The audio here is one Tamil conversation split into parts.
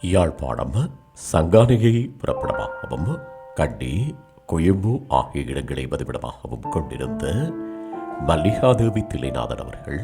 யாழ்ப்பாணம் சங்கானையை புறப்படமாகவும் கண்டி கொயம்பு ஆகிய இடங்களை வதிவிடமாகவும் கொண்டிருந்த மல்லிகாதேவி தில்லைநாதன் அவர்கள்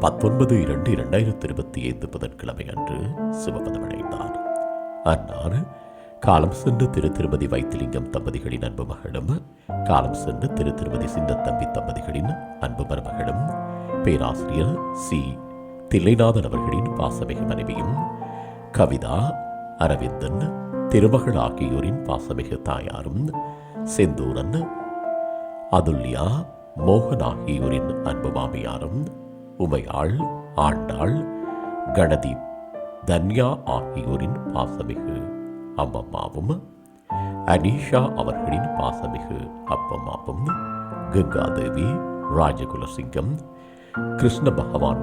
பத்தொன்பது இரண்டு இரண்டாயிரத்தி இருபத்தி ஐந்து புதன்கிழமை அன்று சிவபதமடைந்தார். அன்னார் காலம் சென்ற திரு திருமதி வைத்திலிங்கம் தம்பதிகளின் அன்பு மகளும் காலம் சென்ற திரு திருமதி சின்னத்தம்பி தம்பதிகளின் அன்பு மருமகளும் பேராசிரியர் சி. தில்லைநாதன் அவர்களின் பாசமிகு மனைவியும் கவிதா அரவிந்தன் திருமகள் ஆகியோரின் பாசமிகு தாயாரும் செந்தூரன் அதுல்யா மோகன் ஆகியோரின் அன்பு மாமியாரும் உமையாள் ஆண்டாள் கணதீப் தன்யா ஆகியோரின் பாசமிகு அம்மம்மாவும் அனீஷா அவர்களின் பாசமிகு அப்பம்மாவும் கங்காதேவி ராஜகுலசிங்கம் கிருஷ்ண பகவான்